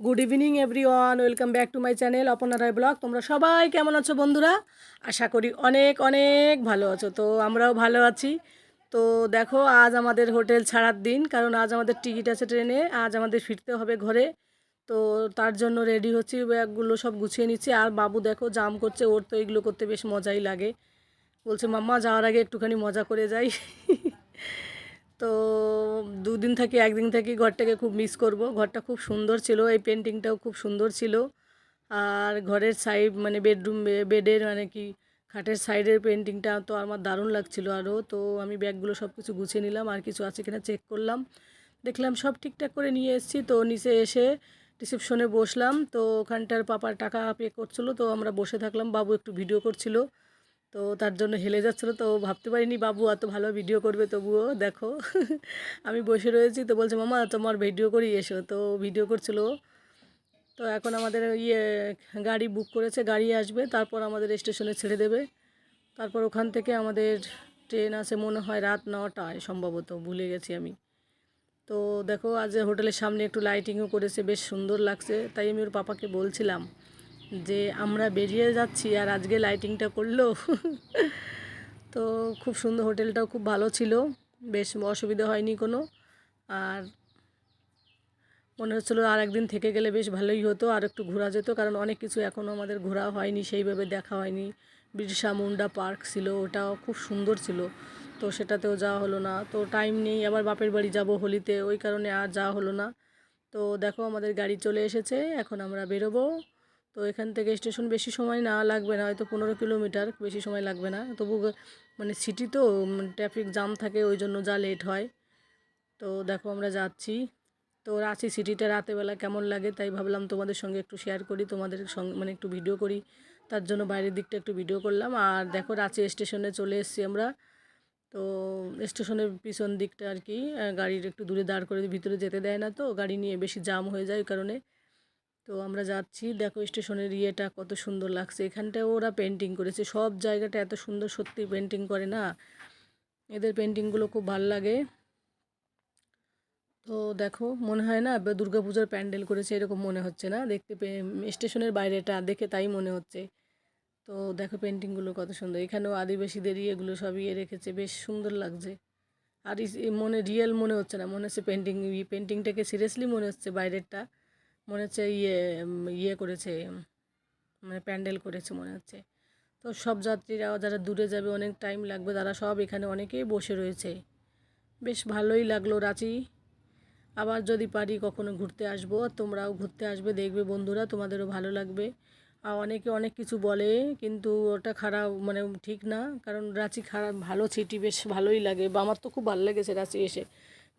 Good evening everyone welcome back to my channel Aparna Roy blog তোমরা সবাই কেমন আছো, বন্ধুরা? আশা করি অনেক অনেক ভালো আছো। তো আমরাও ভালো আছি। তো দেখো, আজ আমাদের হোটেল ছাড়ার দিন, কারণ আজ আমাদের টিকিট আছে ট্রেনে। আজ আমাদের ফিরতে হবে ঘরে। তো তার জন্য রেডি হচ্ছি, ব্যাগগুলো সব গুছিয়ে নিচ্ছি। আর বাবু দেখো জাম করছে, ওর তো এগুলো করতে বেশ মজাই লাগে। বলছে, মাম্মা, যাওয়ার আগে একটুখানি মজা করে যাই। তো দুদিন থাকি, একদিন থাকি ঘরটাকে খুব মিস করব। ঘরটা খুব সুন্দর ছিল, এই পেন্টিংটাও খুব সুন্দর ছিল। আর ঘরের সাইড মানে বেডরুম বেডের মানে কি, খাটের সাইডের পেন্টিংটা তো আমার দারুণ লাগছিল আরও তো আমি ব্যাগগুলো সব কিছু গুছিয়ে নিলাম, আর কিছু আছে কিনা চেক করলাম। দেখলাম সব ঠিকঠাক করে নিয়ে এসেছি, তো নিচে এসে রিসেপশনে বসলাম। তো ওখানটার পাপার টাকা পে করছিল, তো আমরা বসে থাকলাম, বাবু একটু ভিডিও করছিল। তো তার জন্য হেলে যাচ্ছিল তো ভাবতে পারিনি, বাবু, এত ভালো ভিডিও করবে, তবুও দেখো। আমি বসে রয়েছি তো বলছে, মামা, তোমার ভিডিও করি, এসো। তো ভিডিও করছিল। তো এখন আমাদের ইয়ে গাড়ি বুক করেছে, গাড়ি আসবে, তারপর আমাদের স্টেশনে ছেড়ে দেবে। তারপর ওখান থেকে আমাদের ট্রেন আছে মনে হয় রাত নটায়, সম্ভবত, ভুলে গেছি আমি। তো দেখো, আজ হোটেলের সামনে একটু লাইটিংও করেছে, বেশ সুন্দর লাগছে। তাই আমি ওর পাপাকে বলছিলাম যে আমরা বেরিয়ে যাচ্ছি আর আজকে লাইটিংটা করল। তো খুব সুন্দর হোটেলটাও খুব ভালো ছিল। বেশ অসুবিধা হয়নি কোনো। আর মনে হচ্ছিল আর একদিন থেকে গেলে বেশ ভালোই হতো, আর একটু ঘোরা যেত, কারণ অনেক কিছু এখনও আমাদের ঘোরা হয়নি, সেইভাবে দেখা হয়নি। বিরসা মুন্ডা পার্ক ছিল, ওটাও খুব সুন্দর ছিল। তো সেটাতেও যাওয়া হলো না। তো টাইম নেই, আবার বাপের বাড়ি যাব হোলিতে, ওই কারণে আর যাওয়া হলো না। তো দেখো, আমাদের গাড়ি চলে এসেছে, এখন আমরা বেরোবো। তো এখান থেকে স্টেশন বেশি সময় না লাগবে না, হয়তো পনেরো কিলোমিটার বেশি সময় লাগবে না। তবু মানে সিটি তো ট্রাফিক জাম থাকে, ওই জন্য যা লেট হয়। তো দেখো আমরা যাচ্ছি। তো রাঁচি সিটিটা রাতেবেলা কেমন লাগে তাই ভাবলাম তোমাদের সঙ্গে একটু শেয়ার করি, তোমাদের সঙ্গে মানে একটু ভিডিও করি। তার জন্য বাইরের দিকটা একটু ভিডিও করলাম। আর দেখো রাঁচি স্টেশনে চলে এসেছি আমরা। তো স্টেশনের পিছন দিকটা আর কি গাড়ির একটু দূরে দাঁড় করে, ভিতরে যেতে দেয় না তো, গাড়ি নিয়ে বেশি জাম হয়ে যায় ওই কারণে। তো আমরা যাচ্ছি। দেখো স্টেশনের ইয়েটা কত সুন্দর লাগছে। এখানটায় ওরা পেন্টিং করেছে। সব জায়গাটা এত সুন্দর সত্যি পেন্টিং করে না। এদের পেন্টিংগুলো খুব ভালো লাগে। তো দেখো, মনে হয় না দুর্গা পূজার প্যান্ডেল করেছে, এরকম মনে হচ্ছে না। দেখতে স্টেশনের বাইরেটা দেখে তাই মনে হচ্ছে। তো দেখো পেন্টিংগুলো কত সুন্দর। এখানেও আদিবাসীদের এগুলো সব ইয়ে রেখেছে। বেশ সুন্দর লাগছে। আর মনে রিয়েল মনে হচ্ছে না। মনে হচ্ছে পেন্টিং পেন্টিংটাকে সিরিয়াসলি মনে হচ্ছে বাইরেরটা। মনে হচ্ছে ইয়ে ইয়ে করেছে মানে প্যান্ডেল করেছে মনে হচ্ছে। তো সব যাত্রীরা যারা দূরে যাবে, অনেক টাইম লাগবে, তারা সব এখানে অনেকেই বসে রয়েছে। বেশ ভালোই লাগল রাঁচি। আবার যদি পারি কখনো ঘুরতে আসব, তোমরাও ঘুরতে আসবে, দেখবে বন্ধুরা, তোমাদেরও ভালো লাগবে। আর অনেকে অনেক কিছু বলে, কিন্তু ওটা খারাপ মানে ঠিক না, কারণ রাঁচি খারাপ, ভালো সিটি বেশ ভালোই লাগে। বা আমার তো খুব ভালো লেগেছে রাঁচি এসে।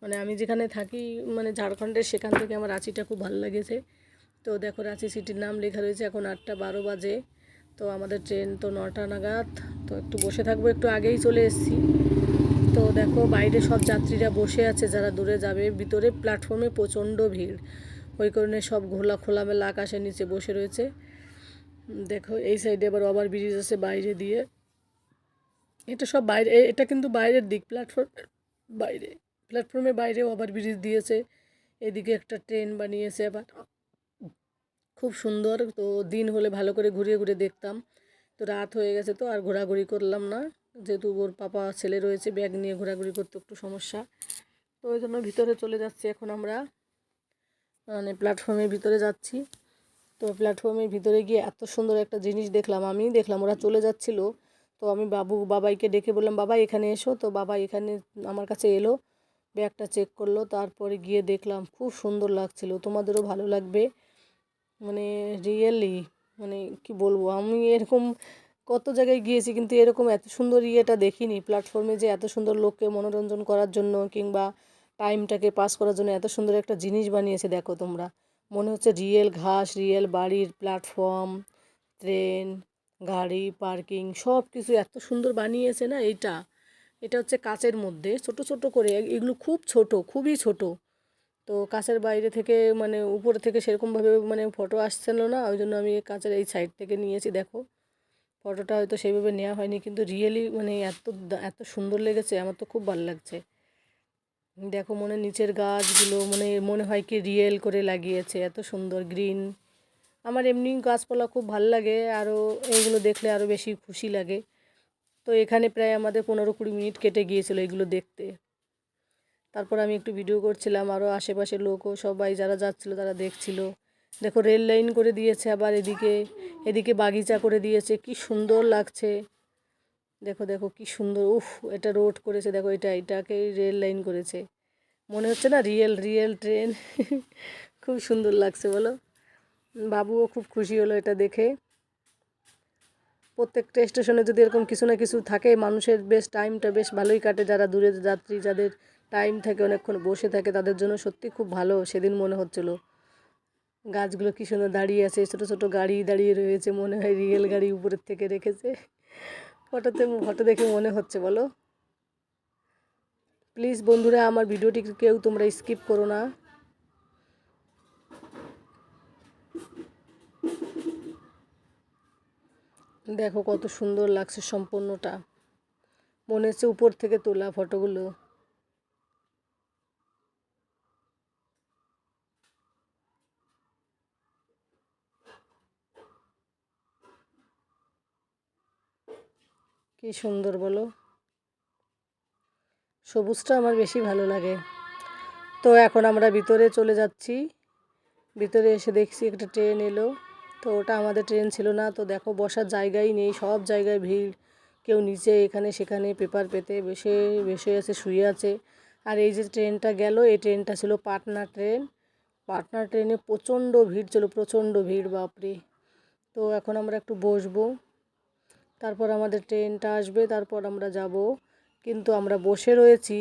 মানে আমি যেখানে থাকি মানে ঝাড়খণ্ডের সেখান থেকে আমার রাঁচিটা খুব ভালো লেগেছে। তো দেখো রাঁচি সিটির নাম লেখা রয়েছে এখন আটটা বারো বাজে। তো আমাদের ট্রেন তো নটা নাগাদ। তো একটু বসে থাকব, একটু আগেই চলে এসেছি। তো দেখো বাইরে সব যাত্রীরা বসে আছে, যারা দূরে যাবে। ভিতরে প্ল্যাটফর্মে প্রচণ্ড ভিড়। ওই কারণে সব ঘোলা খোলামেলা আকাশের নিচে বসে রয়েছে। দেখো এই সাইডে আবার ওভার ব্রিজ আছে বাইরে দিয়ে। এটা সব বাইরে, এটা কিন্তু বাইরের দিক প্ল্যাটফর্ম বাইরে। প্ল্যাটফর্মের বাইরে ওভার ব্রিজ দিয়েছে। এদিকে একটা ট্রেন বানিয়েছে আবার। খুব সুন্দর। তো দিন হলে ভালো করে ঘুরিয়ে ঘুরে দেখতাম। তো রাত হয়ে গেছে তো আর ঘোরাঘুরি করলাম না। যেহেতু ওর পাপা ছেলে রয়েছে, ব্যাগ নিয়ে ঘোরাঘুরি করতে একটু সমস্যা। তো ওই জন্য ভিতরে চলে যাচ্ছি এখন আমরা। মানে প্ল্যাটফর্মের ভিতরে যাচ্ছি। তো প্ল্যাটফর্মের ভিতরে গিয়ে এত সুন্দর একটা জিনিস দেখলাম আমি। দেখলাম ওরা চলে যাচ্ছিল। তো আমি বাবু, বাবাইকে ডেকে বললাম বাবা এখানে এসো। তো বাবা এখানে আমার কাছে এলো। ব্যাগটা চেক করল, তারপরে গিয়ে দেখলাম খুব সুন্দর লাগছিল। তোমাদেরও ভালো লাগবে? মানে রিয়েলি মানে কি বলব? আমি এরকম কত জায়গায় গিয়েছি কিন্তু এরকম এত সুন্দর ইয়েটা দেখিনি। প্ল্যাটফর্মে যে এত সুন্দর লোককে মনোরঞ্জন করার জন্য কিংবা টাইমটাকে পাস করার জন্য এত সুন্দর একটা জিনিস বানিয়েছে, দেখো তোমরা। মনে হচ্ছে রিয়েল ঘাস রিয়েল বাড়ির প্ল্যাটফর্ম ট্রেন গাড়ি পার্কিং সব কিছু এত সুন্দর বানিয়েছে না এইটা? এটা হচ্ছে কাচের মধ্যে। ছোট ছোট করে, এগুলো খুব ছোট, খুবই ছোট। তো কাঁচের বাইরে থেকে মানে উপরে থেকে সেরকমভাবে মানে ফটো আসছিল না, ওই জন্য আমি কাঁচের এই সাইড থেকে নিয়েছি, দেখো। ফটোটা হয়তো সেইভাবে নেওয়া হয়নি, কিন্তু রিয়েলি মানে এত এত সুন্দর লেগেছে, আমার তো খুব ভালো লাগছে। দেখো মনে নিচের গাছগুলো মানে মনে হয় কি রিয়েল করে লাগিয়েছে, এত সুন্দর গ্রিন আমার এমনি গাছপালা খুব ভালো লাগে আরও এইগুলো দেখলে আরও বেশি খুশি লাগে। তো এখানে প্রায় আমাদের পনেরো কুড়ি মিনিট কেটে গিয়েছিল এগুলো দেখতে। তারপর আমি একটু ভিডিও করছিলাম আরও আশেপাশের লোকও সবাই যারা যাচ্ছিল তারা দেখছিল। দেখো রেল লাইন করে দিয়েছে আবার এদিকে এদিকে বাগিচা করে দিয়েছে, কি সুন্দর লাগছে। দেখো দেখো, কি সুন্দর, উফ, এটা রোড করেছে। দেখো, এটা, এটাকে রেল লাইন করেছে। মনে হচ্ছে না রিয়েল রিয়েল ট্রেন খুব সুন্দর লাগছে, বলো। বাবুও খুব খুশি হলো এটা দেখে। প্রত্যেকটা স্টেশনে যদি এরকম কিছু না কিছু থাকে, মানুষের বেশ টাইমটা বেশ ভালোই কাটে। যারা দূরে যাত্রী, যাদের টাইম থাকে, অনেকক্ষণ বসে থাকে, তাদের জন্য সত্যি খুব ভালো সেদিন মনে হচ্ছিল। গাছগুলো কী সুন্দর দাঁড়িয়ে আছে, ছোটো ছোটো গাড়ি দাঁড়িয়ে রয়েছে, মনে হয় রিয়েল গাড়ি উপরের থেকে রেখেছে। ফটোতে, ফটো দেখে মনে হচ্ছে, বলো। প্লিজ বন্ধুরা, আমার ভিডিওটি কেউ তোমরা স্কিপ করো না। দেখো কত সুন্দর লাগছে সম্পূর্ণটা। মনে হচ্ছে উপর থেকে তোলা ফটোগুলো। কি সুন্দর বলো। সবুজটা আমার বেশি ভালো লাগে। তো এখন আমরা ভিতরে চলে যাচ্ছি। ভিতরে এসে দেখছি একটা ট্রেন এলো। তো ওটা আমাদের ট্রেন ছিল না। তো দেখো বসার জায়গাই নেই, সব জায়গায় ভিড়। কেউ নিচে এখানে সেখানে পেপার পেতে বসে বসে আছে, শুয়ে আছে। আর এই যে ট্রেনটা গেল, এই ট্রেনটা ছিল পাটনা ট্রেন। পাটনা ট্রেনে প্রচণ্ড ভিড় ছিল, প্রচণ্ড ভিড়, বাপরে। তো এখন আমরা একটু বসবো। তারপর আমাদের ট্রেনটা আসবে, তারপর আমরা যাব। কিন্তু আমরা বসে রয়েছি।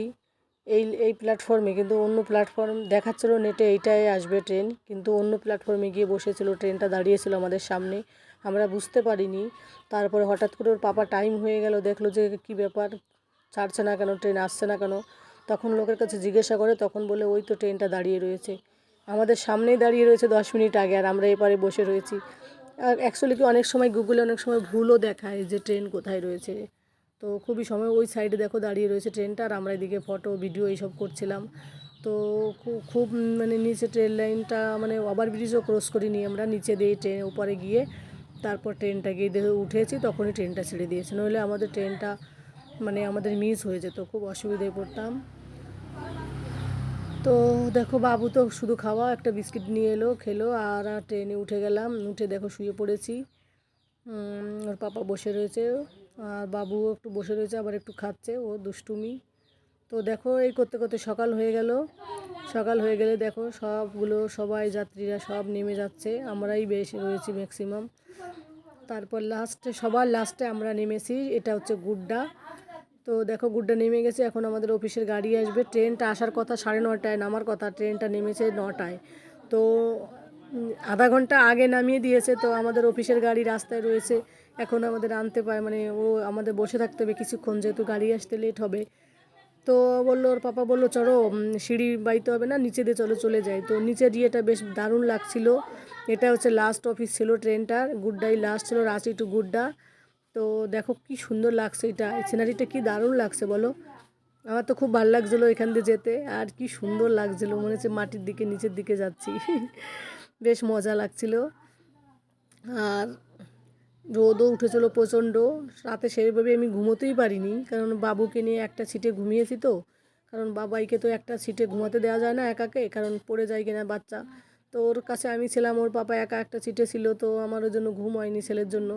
এই এই প্ল্যাটফর্মে কিন্তু অন্য প্ল্যাটফর্ম দেখাচ্ছিল নেটে এইটাই আসবে ট্রেন কিন্তু অন্য প্ল্যাটফর্মে গিয়ে বসেছিল ট্রেনটা দাঁড়িয়েছিল আমাদের সামনে, আমরা বুঝতে পারিনি। তারপরে হঠাৎ করে ওর পাপা টাইম হয়ে গেল, দেখল যে কি ব্যাপার, ছাড়ছে না কেন ট্রেন আসছে না কেন, তখন লোকের কাছে জিজ্ঞাসা করে, তখন বলে, ওই তো ট্রেনটা দাঁড়িয়ে রয়েছে। আমাদের সামনেই দাঁড়িয়ে রয়েছে দশ মিনিট আগে, আর আমরা এপারে বসে রয়েছি। আর অ্যাকচুয়ালি কি অনেক সময় গুগলে অনেক সময় ভুলও দেখায় যে ট্রেন কোথায় রয়েছে। তো খুবই সময় ওই সাইডে দেখো দাঁড়িয়ে রয়েছে ট্রেনটা আর আমরা এদিকে ফটো, ভিডিও এইসব করছিলাম। তো খুব মানে নিচে ট্রেন লাইনটা মানে ওভার ব্রিজও ক্রস করিনি আমরা, নিচে দিয়ে ট্রেন উপরে গিয়ে তারপর ট্রেনটা গিয়ে দেখে উঠেছি, তখনই ট্রেনটা ছেড়ে দিয়েছে। নইলে আমাদের ট্রেনটা মানে আমাদের মিস হয়ে যেত, খুব অসুবিধায় পড়তাম। তো দেখো বাবু তো শুধু খাওয়া, একটা বিস্কিট নিয়ে এলো, খেলো আর ট্রেনে উঠে গেলাম, উঠে দেখো শুয়ে পড়েছি। ওর পাপা বসে রয়েছে। আর বাবুও একটু বসে রয়েছে, আবার একটু খাচ্ছে, ও দুষ্টুমি। তো দেখো, এই করতে করতে সকাল হয়ে গেল। সকাল হয়ে গেলে দেখো, সবগুলো সবাই যাত্রীরা সব নেমে যাচ্ছে। আমরাই বেশি রয়েছি ম্যাক্সিমাম তারপর লাস্টে সবার লাস্টে আমরা নেমেছি, এটা হচ্ছে গুড্ডা। তো দেখো, গুড্ডা নেমে গেছে, এখন আমাদের অফিসের গাড়ি আসবে। ট্রেনটা আসার কথা সাড়ে নটায়, নামার কথা, ট্রেনটা নেমেছে নটায়। তো আধা ঘণ্টা আগে নামিয়ে দিয়েছে, তো আমাদের অফিসের গাড়ি রাস্তায় রয়েছে। এখন আমাদের আনতে পারে মানে ও আমাদের বসে থাকতে হবে কিছুক্ষণ, যেহেতু গাড়ি আসতে লেট হবে। তো বলল, ওর পাপা বলল, চলো সিঁড়ি বাইতে হবে না, নিচে দিয়ে চলো, চলে যাই। তো নিচে ইয়েটা বেশ দারুণ লাগছিল। এটা হচ্ছে লাস্ট অফিস ছিল ট্রেনটার, গুড্ডাই লাস্ট ছিল রাঁচি টু গুড্ডা। তো দেখো কি সুন্দর লাগছে এটা, এই সিনারিটা কি দারুণ লাগছে বলো? আমার তো খুব ভালো লাগছিল এখান দিয়ে যেতে, আর কি সুন্দর লাগছিল, মনে হচ্ছে মাটির দিকে, নিচের দিকে যাচ্ছি। বেশ মজা লাগছিল। আর রোদও উঠেছিলো প্রচণ্ড। রাতে সেইভাবে আমি ঘুমোতেই পারিনি। কারণ বাবুকে নিয়ে একটা সিটে ঘুমিয়েছি তো। কারণ বাবাইকে তো একটা সিটে ঘুমাতে দেওয়া যায় না একাকে, কারণ পড়ে যায় কিনা বাচ্চা। তো ওর কাছে আমি ছিলাম, ওর পাপা একা একটা সিটে ছিল, তো আমার ওই জন্য ঘুম হয়নি ছেলের জন্য।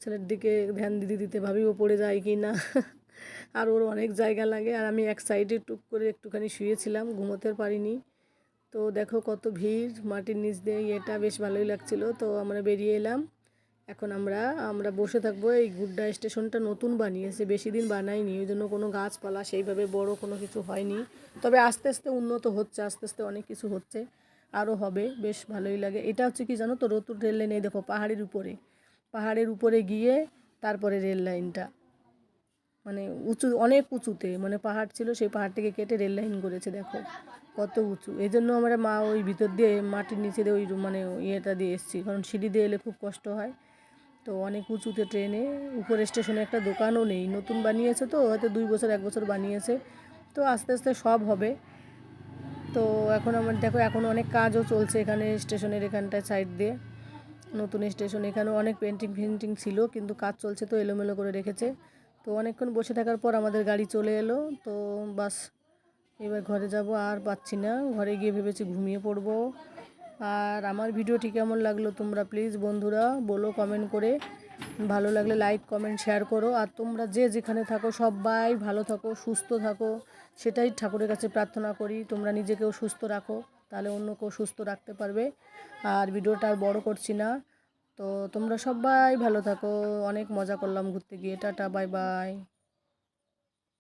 ছেলের দিকে ধ্যান দিতে দিতে ভাবিও পড়ে যায় কি না। আর ওর অনেক জায়গা লাগে। আর আমি এক সাইডে টুক করে একটুখানি শুয়েছিলাম, ঘুমোতে পারিনি। তো দেখো কত ভিড়, মাটির নিচ দিয়ে এটা বেশ ভালোই লাগছিল। তো আমরা বেরিয়ে এলাম। এখন আমরা আমরা বসে থাকব এই গুড্ডা স্টেশনটা নতুন বানিয়েছে, বেশি দিন বানায়নি, ওই জন্য কোনো গাছপালা সেইভাবে বড় কোনো কিছু হয়নি। তবে আস্তে আস্তে উন্নত হচ্ছে, আস্তে আস্তে অনেক কিছু হচ্ছে, আরও হবে, বেশ ভালোই লাগে। এটা হচ্ছে কি জানো তো, রতুর রেল লাইন, এই দেখো পাহাড়ের উপরে। পাহাড়ের উপরে গিয়ে তারপরে রেল লাইনটা। মানে উঁচু, অনেক উঁচুতে মানে পাহাড় ছিল, সেই পাহাড়টিকে কেটে রেল লাইন করেছে, দেখো। কত উঁচু। এই জন্য আমরা মা ওই ভিতর দিয়ে, মাটির নিচে দিয়ে ওই মানে ইয়েটা দিয়ে এসেছি। কারণ সিঁড়ি দিয়ে এলে খুব কষ্ট হয়। তো অনেক উঁচুতে ট্রেনে, উপরে স্টেশনে একটা দোকানও নেই। নতুন বানিয়েছে তো, হয়তো দুই বছর, এক বছর বানিয়েছে। তো আস্তে আস্তে সব হবে। তো এখন আমার, দেখো, এখন অনেক কাজও চলছে এখানে স্টেশনের এখানটায় সাইড দিয়ে। নতুন স্টেশন এখানেও অনেক পেন্টিং ফেন্টিং ছিল, কিন্তু কাজ চলছে তো, এলোমেলো করে রেখেছে। তো অনেকক্ষণ বসে থাকার পর আমাদের গাড়ি চলে এলো। তো বাস এবার ঘরে যাব, আর পাচ্ছি না। ঘরে গিয়ে ভেবেছি ঘুমিয়ে পড়ব। আর আমার ভিডিওটি কেমন লাগল তোমরা প্লিজ বন্ধুরা বলো কমেন্ট করে। ভালো লাগলে লাইক কমেন্ট শেয়ার করো। আর তোমরা যে যেখানে থাকো, সবাই ভালো থাকো, সুস্থ থাকো। সেটাই ঠাকুরের কাছে প্রার্থনা করি। তোমরা নিজেকেও সুস্থ রাখো, তাহলে অন্যকেও সুস্থ রাখতে পারবে। আর ভিডিওটা আর বড় করছি না। তো তোমরা সবাই ভালো থাকো অনেক মজা করলাম ঘুরতে গিয়ে। Tata bye bye.